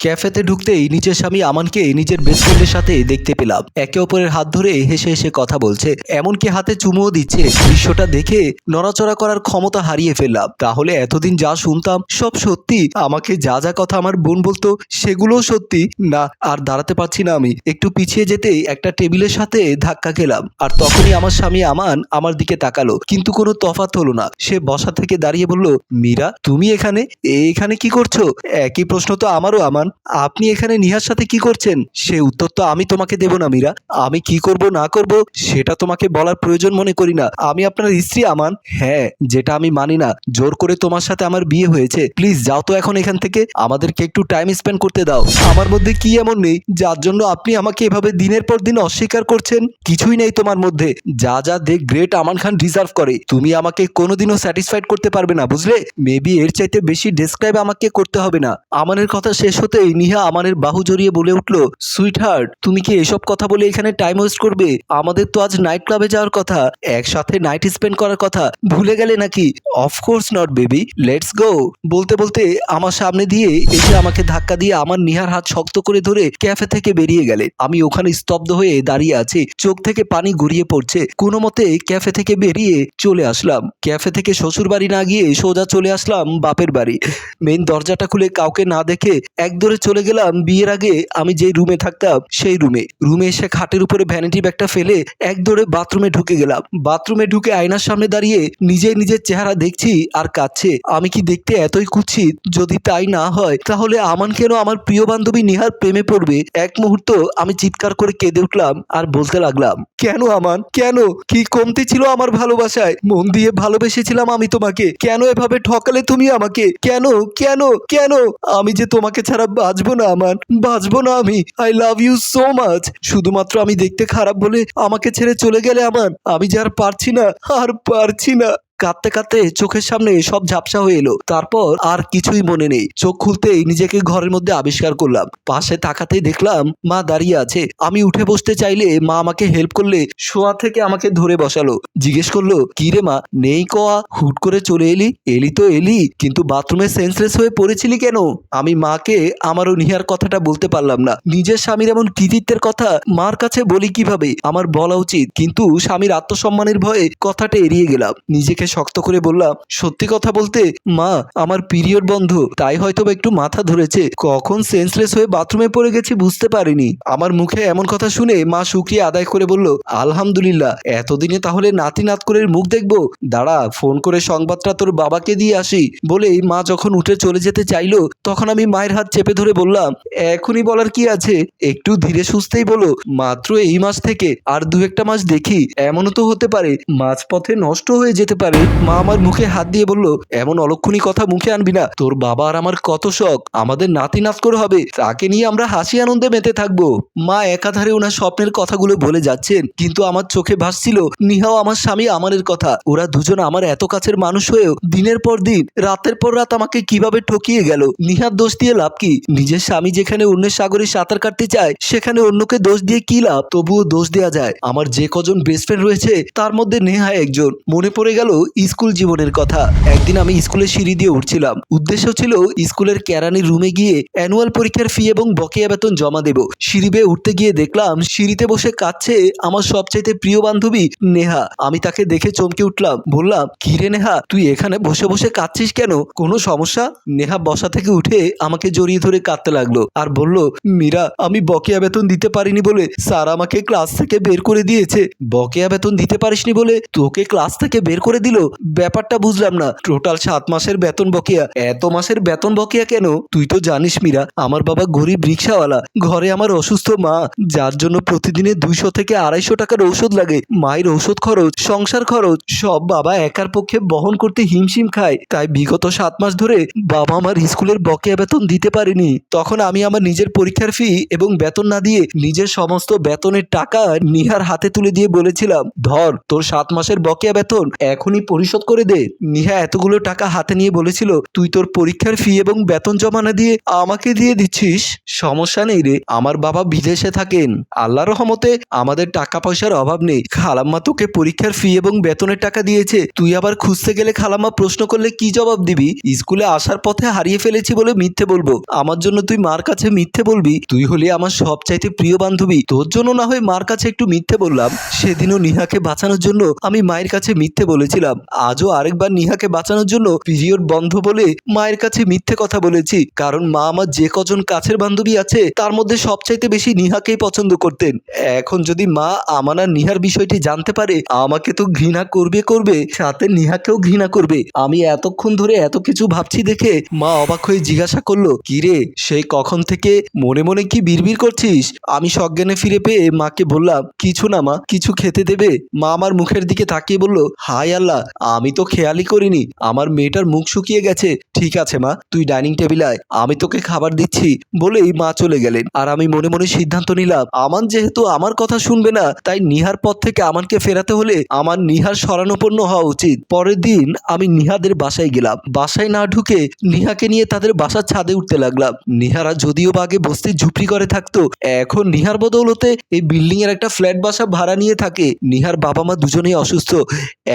ক্যাফেতে ঢুকতেই নিজের স্বামী আমানকে নিজের বেস্ট ফ্রেন্ডের সাথে দেখতে পেলাম। একে অপরের হাত ধরে হেসে হেসে কথা বলছে। এমনকি হাতে চুমুও দিচ্ছে। দৃশ্যটা দেখে নড়াচড়া করার ক্ষমতা হারিয়ে ফেললাম। তাহলে এতদিন যা শুনতাম, সব সত্যি? আমাকে যা যা কথা আমার বোন বলতো, সেগুলোও সত্যি? না, আর দাঁড়াতে পারছি না আমি। একটু পিছিয়ে যেতেই একটা টেবিলের সাথে ধাক্কা খেলাম। আর তখনই আমার স্বামী আমান আমার দিকে তাকালো। কিন্তু কোনো তফাৎ হলো না। সে বসা থেকে দাঁড়িয়ে বলল, মীরা, তুমি এখানে? এখানে কি করছ? একই প্রশ্ন তো আমারও, আমান। আপনি এখানে নিহার সাথে কি করছেন? সে উত্তর তো আমি তোমাকে দেব না, মীরা। আমি কি করব, না করব, সেটা তোমাকে বলার প্রয়োজন মনে করি না। আমি আপনার স্ত্রী, আমান। হ্যাঁ যেটা আমি মানি না। জোর করে তোমার সাথে আমার বিয়ে হয়েছে। প্লিজ, যাও তো এখন এখান থেকে। আমাদেরকে একটু টাইম স্পেন্ড করতে দাও। আমার মধ্যে কি এমন নেই, যার জন্য আপনি আমাকে এভাবে দিনের পর দিন অস্বীকার করছেন? কিছুই নেই তোমার মধ্যে। যা যা দেখ, গ্রেট আমান খান ডিজার্ভ করে। তুমি আমাকে কোনোদিনও স্যাটিসফাইড করতে পারবে না, বুঝলে? মেবি এর চাইতে বেশি ডেসক্রাইব আমাকে করতে হবে না। আমানের কথা শেষ হতেই নিহা আমানের বাহু জড়িয়ে বলে উঠল সুইট হার্ট তুমি কি এসব কথা বলে এখানে টাইম ওয়েস্ট করবে? আমাদের তো আজ নাইট ক্লাবে যাওয়ার কথা, একসাথে নাইট স্পেন্ড করার কথা। ভুলে গেলে নাকি? Of course not baby let's go বলতে বলতে আমার সামনে দিয়ে এসে আমাকে ধাক্কা দিয়ে আমার নিহার হাত শক্ত করে ধরে ক্যাফে থেকে বেরিয়ে গেলে। আমি ওখানে স্তব্ধ হয়ে দাঁড়িয়ে আছি, চোখ থেকে পানি গড়িয়ে পড়ছে। কোনো মতে ক্যাফে থেকে বেরিয়ে চলে আসলাম। ক্যাফে থেকে শ্বশুর বাড়ি না গিয়ে সোজা চলে আসলাম বাপের বাড়ি। মেন দরজাটা খুলে কাউকে না দেখে এক দৌড়ে চলে গেলাম বিয়ের আগে আমি যেই রুমে থাকতাম সেই রুমে রুমে এসে খাটের উপরে ভ্যানিটি ব্যাগটা ফেলে এক দৌড়ে বাথরুমে ঢুকে গেলাম। বাথরুমে ঢুকে আয়নার সামনে দাঁড়িয়ে নিজে নিজের চেহারা দেখছি আর কাচ্ছে আমি কি দেখতে এতই কুৎসিত? যদি তাই না হয়, তাহলে আমান কেন আমার প্রিয় বান্ধবী নিহার প্রেমে পড়বে? এক মুহূর্ত আমি চিৎকার করে কেঁদে উঠলাম আর বলতে লাগলাম, কেন আমান? কেন? কি কমতি ছিল আমার ভালোবাসায়? মন দিয়ে ভালোবেসেছিলাম আমি তোমাকে। কেন এভাবে ঠকালে তুমি আমাকে? কেন? কেন? কেন? আমি যে তোমাকে ছাড়া বাঁচবো না আমার বাঁচবো না আমি। I love you so much শুধুমাত্র আমি দেখতে খারাপ বলে আমাকে ছেড়ে চলে গেলে আমার আমি যার পারছি না, আর পারছি না। কাঁদতে কাঁদতে চোখের সামনে সব ঝাপসা হয়ে এলো। তারপর আর কিছুই মনে নেই। চোখ খুলতেই নিজেকে ঘরের মধ্যে আবিষ্কার করলাম। পাশে তাকাতেই দেখলাম, মা দাঁড়িয়ে আছে। আমি উঠে বসতে চাইলে মা আমাকে হেল্প করলে শোয়া থেকে আমাকে ধরে বসালো। জিজ্ঞেস করল, কি রে মা, নেই কোয়া? হুট করে চলে এলি? এলি তো এলি, কিন্তু বাথরুমে সেন্সলেস হয়ে পড়েছিলি কেন? আমি মাকে আমারও নিহার কথাটা বলতে পারলাম না। নিজের স্বামীর এমন কৃতিত্বের কথা মার কাছে বলি কীভাবে? আমার বলা উচিত। কিন্তু স্বামীর আত্মসম্মানের ভয়ে কথাটা এড়িয়ে গেলাম। নিজেকে শক্ত করে বললাম, সত্যি কথা বলতে, মা, আমার পিরিয়ড বন্ধ। তাই হয়তো একটু মাথা ধরেছে। কখন সেন্সলেস হয়ে বাথরুমে পড়ে গেছি বুঝতে পারিনি। আমার মুখে এমন কথা শুনে মা শুক্রিয়া আদায় করে বলল, আলহামদুলিল্লাহ, এতদিনে তাহলে নাতি নাত করে মুখ দেখব? দাঁড়া, ফোন করে সংবাদটা তোর বাবাকে দিয়ে আসি। বলেই মা যখন উঠে চলে যেতে চাইলো, তখন আমি মায়ের হাত চেপে ধরে বললাম, এখনই বলার কি আছে? একটু ধীরে সুস্থেই বলো। মাত্র এই মাস থেকে আর দু একটা মাস দেখি। এমনও তো হতে পারে, মাঝপথে নষ্ট হয়ে যেতে পারে। মা আমার মুখে হাত দিয়ে বলল, এমন অলক্ষণী কথা মুখে আনবি না। তোর বাবা আর আমার কত শখ। আমাদের নাতি করে হবে। তাকে নিয়ে আমরা হাসি আনন্দে মেতে থাকব। মা একাধারে ওনার স্বপ্নের কথাগুলো বলে যাচ্ছেন, কিন্তু আমার চোখে ভাসছিল, নিহাও আমার স্বামী আমারের কথা। ওরা দুজন আমার এত কাছের মানুষ হয়েও দিনের পর দিন, রাতের পর রাত আমাকে কীভাবে ঠকিয়ে গেল? নিহার দোষ দিয়ে লাভ কি? নিজের স্বামী যেখানে অন্যের সাগরে সাঁতার কাটতে চায়, সেখানে অন্যকে দোষ দিয়ে কি লাভ? তবুও দোষ দেওয়া যায়। আমার যে কজন বেস্ট ফ্রেন্ড রয়েছে, তার মধ্যে নেহা একজন। মনে পড়ে গেল স্কুল জীবনের কথা। একদিন আমি স্কুলের সিঁড়ি দিয়ে উঠছিলাম। উদ্দেশ্য ছিল স্কুলের ক্যারানির রুমে গিয়ে অ্যানুয়াল পরীক্ষার ফি এবং বকেয়া বেতন জমা দেব। সিঁড়ি বেয়ে উঠতে গিয়ে দেখলাম সিঁড়িতে বসে কাঁদছে আমার সবচাইতে প্রিয় বান্ধবী নেহা। আমি তাকে দেখে চমকে উঠলাম। বললাম, কি রে নেহা, তুই এখানে বসে বসে কাঁদছিস কেন? কোনো সমস্যা? নেহা বসা থেকে উঠে আমাকে জড়িয়ে ধরে কাঁদতে লাগল আর বলল, মীরা, আমি বকেয়া বেতন দিতে পারিনি বলে স্যার আমাকে ক্লাস থেকে বের করে দিয়েছে। বকেয়া বেতন দিতে পারিসনি বলে তোকে ক্লাস থেকে বের করে দিল? ব্যাপারটা বুঝলাম না। টোটাল সাত মাসের বেতন বকেয়া। এত মাসের বেতন বকেয়া কেন? তুই তো জানিস মীরা, আমার বাবা গরিব রিক্সাওয়ালা। ঘরে আমার অসুস্থ মা, যার জন্য প্রতিদিনে দুইশো থেকে আড়াইশো টাকার ঔষধ লাগে। মায়ের ঔষধ খরচ, সংসার খরচ, সব বাবা একার পক্ষে বহন করতে হিমশিম খায়। তাই বিগত সাত মাস ধরে বাবা আমার স্কুলের বকেয়া বেতন দিতে পারেনি। তখন আমি আমার নিজের পরীক্ষার ফি এবং বেতন না দিয়ে নিজের সমস্ত বেতনের টাকা নিহার হাতে তুলে দিয়ে বলেছিলাম, ধর, তোর সাত মাসের বকেয়া বেতন এখনই পরিশোধ করে দে। নিহা এতগুলো টাকা হাতে নিয়ে বলেছিল, তুই তোর পরীক্ষার ফি এবং বেতন জমা না দিয়ে আমাকে দিয়ে দিচ্ছিস? সমস্যা নেই রে, আমার বাবা বিদেশে থাকেন। আল্লাহ রহমতে আমাদের টাকা পয়সার অভাব নেই। খালাম্মা তোকে পরীক্ষার ফি এবং বেতনের টাকা দিয়েছে। তুই আবার খুঁজতে গেলে খালাম্মা প্রশ্ন করলে কি জবাব দিবি? স্কুলে আসার পথে হারিয়ে ফেলেছি বলে মিথ্যে বলব। আমার জন্য তুই মার কাছে মিথ্যে বলবি? তুই হলি আমার সবচাইতে প্রিয় বান্ধবী। তোর জন্য না হয়ে মার কাছে একটু মিথ্যে বললাম। সেদিনও নিহাকে বাঁচানোর জন্য আমি মায়ের কাছে মিথ্যে বলেছিলাম। আজও আরেকবার নিহাকে বাঁচানোর জন্য পিরিয়ড বন্ধ বলে মায়ের কাছে মিথ্যে কথা বলেছি। কারণ মা আমার যে কজন কাছের বান্ধবী আছে, তার মধ্যে সবচাইতে বেশি নিহাকেই পছন্দ করতেন। এখন যদি মা আমার নিহার বিষয়টি জানতে পারে, আমাকে তো ঘৃণা করবে করবে, সাথে নিহাকেও ঘৃণা করবে। আমি এতক্ষণ ধরে এত কিছু ভাবছি দেখে মা অবাক হয়ে জিজ্ঞাসা করল কি রে সেই কখন থেকে মনে মনে কি বিড়বিড় করছিস? আমি সজ্ঞানে ফিরে পেয়ে মাকে বললাম, কিছু না মা, কিছু খেতে দেবে। মা আমার মুখের দিকে তাকিয়ে বলল হাই আল্লাহ আমি তো খেয়ালই করিনি, আমার মেয়েটার মুখ শুকিয়ে গেছে। ঠিক আছে মা, তুই ডাইনিং টেবিল আয়, আমি তোকে খাবার দিচ্ছি। বলেই মা চলে গেলেন। আর আমি মনে মনে সিদ্ধান্ত নিলাম, আমান যেহেতু আমার কথা শুনবে না, তাই নিহার পথ থেকে আমানকে ফেরাতে হলে আমার নিহার শরণাপন্ন হওয়া উচিত। পরের দিন আমি নিহাদের বাসায় গেলাম। বাসায় না ঢুকে নিহাকে নিয়ে তাদের বাসার ছাদে উঠতে লাগলাম। নিহারা যদিও বা আগে বস্তির ঝুপড়ি করে থাকতো, এখন নিহার বদৌলতে এই বিল্ডিং এর একটা ফ্ল্যাট বাসা ভাড়া নিয়ে থাকে। নিহার বাবা মা দুজনেই অসুস্থ,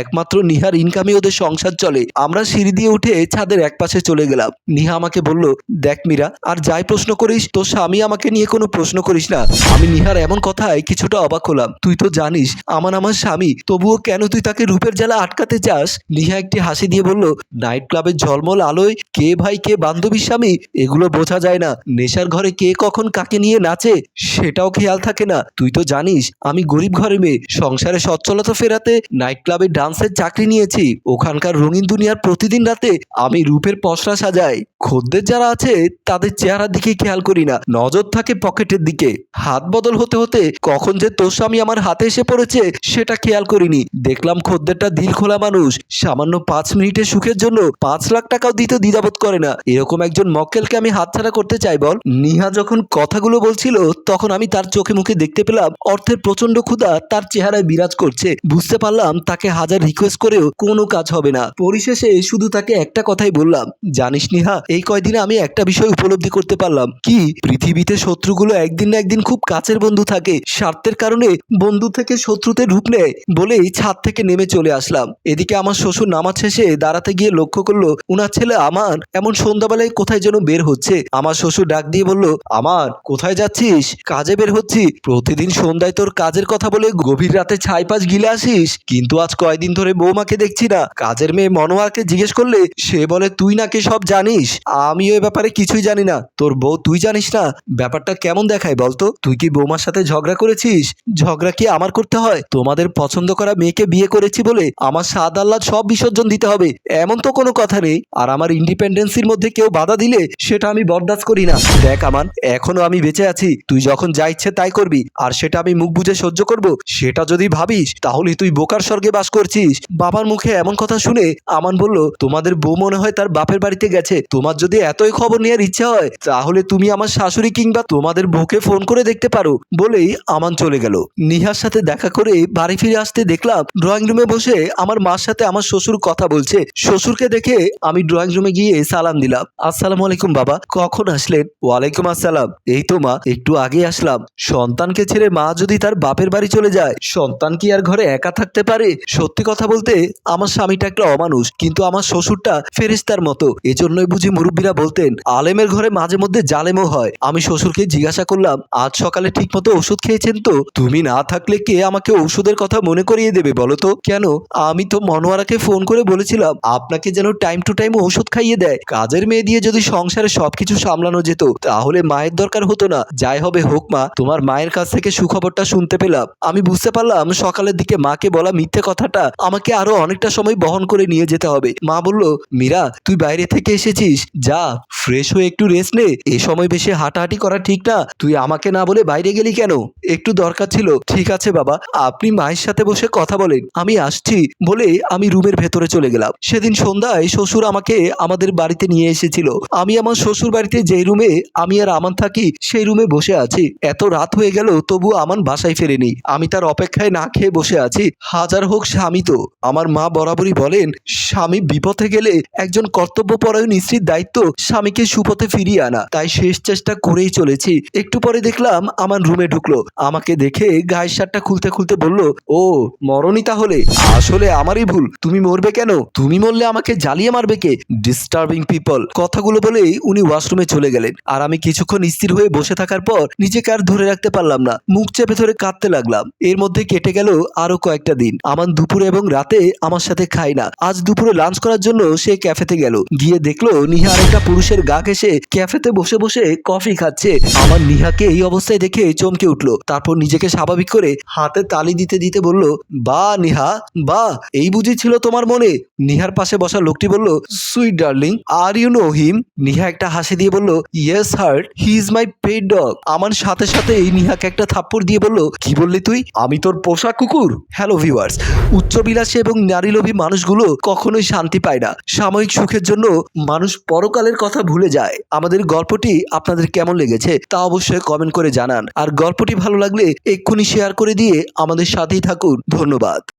একমাত্র নিহার ইনকামে ওদের সংসার চলে। আমরা সিঁড়ি দিয়ে উঠে ছাদের এক পাশে চলে গেলাম। নিহা আমাকে বলল, দেখ মীরা, আর যাই প্রশ্ন করিস, তোর স্বামী আমাকে নিয়ে কোনো প্রশ্ন করিস না। আমি নিহার এমন কথায় কিছুটা অবাক হলাম। তুই তো জানিস, আমার আমার স্বামী, তবুও কেন তুই তাকে রূপের জ্বালা আটকাতে চাস? নিহা একটি হাসি দিয়ে বলল, নাইট ক্লাবের ঝলমল আলোয় কে ভাই, কে বান্ধবীর স্বামী, এগুলো বোঝা যায় না। নেশার ঘরে কে কখন কাকে নিয়ে নাচে, সেটাও খেয়াল থাকে না। তুই তো জানিস, আমি গরিব ঘরে মেয়ে। সংসারে সচ্ছলতা ফেরাতে নাইট ক্লাবে ডান্সের চাকরি নিয়েছি। ওখানকার রঙিন দুনিয়ার প্রতিদিন রাতে আমি রূপের পসরা সাজাই। খদ্দের যারা আছে, তাদের চেহারার দিকে খেয়াল করি না। নজর থাকে পকেটের দিকে। হাত বদল হতে হতে কখন যে তোর স্বামী আমার হাতে এসে পড়েছে, সেটা খেয়াল করিনি। দেখলাম খদ্দেরটা দিল খোলা মানুষ। সামান্য পাঁচ মিনিটের সুখের জন্য পাঁচ লাখ টাকাও দিতে দ্বিধাবোধ করে না। এরকম একজন মক্কেলকে আমি হাতছাড়া করতে চাই, বল। নিহা যখন কথাগুলো বলছিল, তখন আমি তার চোখে মুখে দেখতে পেলাম, অর্থের প্রচণ্ড ক্ষুধা তার চেহারায় বিরাজ করছে। বুঝতে পারলাম তাকে হাজার রিকোয়েস্ট করেও কোনো কাজ হবে না। পরিশেষে শুধু তাকে একটা কথাই বললাম। জানিস নিহা, এই কয়দিনে আমি একটা বিষয় উপলব্ধি করতে পারলাম। কি? পৃথিবীতে শত্রুগুলো একদিন না একদিন খুব কাছের বন্ধু থাকে। স্বার্থের কারণে বন্ধু থেকে শত্রুতে ঢুক নেয় বলেই ছাদ থেকে নেমে চলে আসলাম। এদিকে আমার শ্বশুর নামাজ শেষে দাঁড়াতে গিয়ে লক্ষ্য করল, উনার ছেলে আমার এমন সন্ধ্যাবেলায় কোথায় যেন বের হচ্ছে। আমার শ্বশুর ডাক দিয়ে বলল, আমার, কোথায় যাচ্ছিস? কাজে বের হচ্ছি। প্রতিদিন সন্ধ্যায় তোর কাজের কথা বলে গভীর রাতে ছাই পাশ গিলে আসিস। কিন্তু আজ কয়দিন ধরে বৌমাকে দেখছি না। কাজের মেয়ে মনোয়ারকে জিজ্ঞেস করলে, সে বলে, তুই নাকি সব জানিস? আমিও এ ব্যাপারে কিছুই জানি না। তোর বউ তুই জানিস না? ব্যাপারটা কেমন দেখায় বলতো? তুই কি বৌমার সাথে ঝগড়া করেছিস? ঝগড়া কি আমার করতে হয়? তোমাদের পছন্দ করা মেয়েকে বিয়ে করেছি বলে আমার সাদ আল্লাহ সব বিসর্জন দিতে হবে। এমন তো কোনো কথা নেই। আর আমার ইন্ডিপেন্ডেন্সির মধ্যে কেউ বাধা দিলে, সেটা আমি বরদাস্ত করি না। দেখ আমার এখনও আমি বেঁচে আছি। তুই যখন যা ইচ্ছে তাই করবি। আর সেটা আমি মুখ বুঝে সহ্য করব, সেটা যদি ভাবিস তাহলে তুই বোকার স্বর্গে বাস করছিস। বাবার মুখে এমন কথা শুনে আমান বলল, তোমাদের বউ মনে হয় তার বাপের বাড়িতে গেছে। তোমার যদি এতই খবর নেওয়ার ইচ্ছা হয়, তাহলে তুমি আমার শাশুড়ি কিংবা তোমাদের বউকে ফোন করে দেখতে পারো। বলেই আমান চলে গেল। নিহার সাথে দেখা করে বাড়ি ফিরে আসতে দেখলাম ড্রয়িং রুমে বসে আমার মার সাথে আমার শ্বশুর কথা বলছে। শ্বশুরকে দেখে আমি ড্রয়িং রুমে গিয়ে সালাম দিলাম। আসসালামু আলাইকুম বাবা, কখন আসলেন? ওয়ালাইকুম আসসালাম। এই তো মা, একটু আগে আসলাম। সন্তানকে ছেড়ে মা যদি তার বাপের বাড়ি চলে যায়, সন্তান কি আর ঘরে একা থাকতে পারে? সত্যি কথা বলতে আমার স্বামীটা একটা অমানুষ, কিন্তু আমার শ্বশুরটা ফেরিস্তার মতো। এজন্যই বুঝি মুরব্বীরা বলতেন, আলেমের ঘরে মাঝে মধ্যে জালেমও হয়। আমি শ্বশুরকে জিজ্ঞাসা করলাম, আজ সকালে ঠিক মতো ওষুধ খেয়েছেন তো? তুমি না থাকলে কে আমাকে ওষুধের কথা মনে করিয়ে দেবে বলো তো? কেন? আমি তো মনোয়ারাকে ফোন করে বলেছিলাম, আপনাকে যেন টাইম টু টাইম ওষুধ খাইয়ে দেয়। কাজের মেয়ে দিয়ে যদি সংসারে সবকিছু সামলানো যেত, তাহলে মায়ের দরকার হতো না। যাই হবে হোক মা, তোমার মায়ের কাছ থেকে সুখবরটা শুনতে পেলাম। আমি বুঝতে পারলাম, সকালের দিকে মাকে বলা মিথ্যে কথাটা আমাকে আরও অনেকটা সময় বহন করে নিয়ে যেতে হবে। মা বলল, মীরা, তুই বাইরে থেকে এসেছিস। যা, ফ্রেশ হয়ে একটু রেস্ট নে। এ সময় বেশি হাঁটাহাঁটি করা ঠিক না। তুই আমাকে না বলে বাইরে গেলি কেন? একটু দরকার ছিল। ঠিক আছে, বাবা। আপনি মায়ের সাথে বসে কথা বলেন। আমি আসছি। বলে আমি রুমের ভেতরে চলে গেলাম। সেদিন সন্ধ্যায় শ্বশুর আমাকে আমাদের বাড়িতে নিয়ে এসেছিল। আমি আমার শ্বশুর বাড়িতে যেই রুমে আমি আর আমান থাকি, সেই রুমে বসে আছি। এত রাত হয়ে গেল তবু আমান বাসায় ফেরেনি। আমি তার অপেক্ষায় না খেয়ে বসে আছি। হাজার হোক স্বামী তো। আমার মা বরাবরই বলেন, স্বামী বিপথে গেলে একজন কর্তব্যপরায়ণ স্ত্রীর দায়িত্ব স্বামীকে সুপথে ফিরিয়ে আনা। তাই শেষ চেষ্টা করেই চলেছি। একটু পরে দেখলাম আমার রুমে ঢুকলো। আমাকে দেখে গায়ের শার্টটা খুলতে খুলতে বলল, ও মরণই তাহলে। আসলে আমারই ভুল। তুমি মরবে কেন? তুমি মরলে আমাকে জ্বালিয়ে মারবে কে? ডিস্টার্বিং পিপল কথাগুলো বলেই উনি ওয়াশরুমে চলে গেলেন। আর আমি কিছুক্ষণ স্থির হয়ে বসে থাকার পর নিজেকে আর ধরে রাখতে পারলাম না। মুখ চেপে ধরে কাঁদতে লাগলাম। এর মধ্যে কেটে গেল আরও কয়েকটা দিন। আমার দুপুরে এবং রাতে আমার সাথে খায় না। আজ দুপুরে লাঞ্চ করার জন্য সে ক্যাফেতে গেল। গিয়ে দেখল নিহা আরেকটা পুরুষের গা ঘেসে ক্যাফেতে বসে বসে কফি খাচ্ছে। আমার নিহাকে এই অবস্থায় দেখে চমকে উঠল। তারপর নিজেকে স্বাভাবিক করে হাতে তালি দিতে দিতে বলল, বা, নিহা, বা, এই বুঝি ছিল তোমার মনে? নিহার পাশে বসা লোকটি বলল sweet darling are you know him Niha একটা হাসি দিয়ে বলল yes heart he is my pet dog আমার সাথে সাথে এই নিহাকে একটা থাপ্পড় দিয়ে বলল, কি বললি তুই? আমি তোর পোষা কুকুর? হ্যালো ভিউয়ার্স উচ্চবিলাসী এবং নারীলোভী মানুষগুলো কখনোই শান্তি পায় না। সাময়িক সুখের জন্য মানুষ পরকালের কথা ভুলে যায়। আমাদের গল্পটি আপনাদের কেমন লেগেছে তা অবশ্যই কমেন্ট করে জানান। আর গল্পটি ভালো লাগলে এক্ষুনি শেয়ার করে দিয়ে আমাদের সাথেই থাকুন। ধন্যবাদ।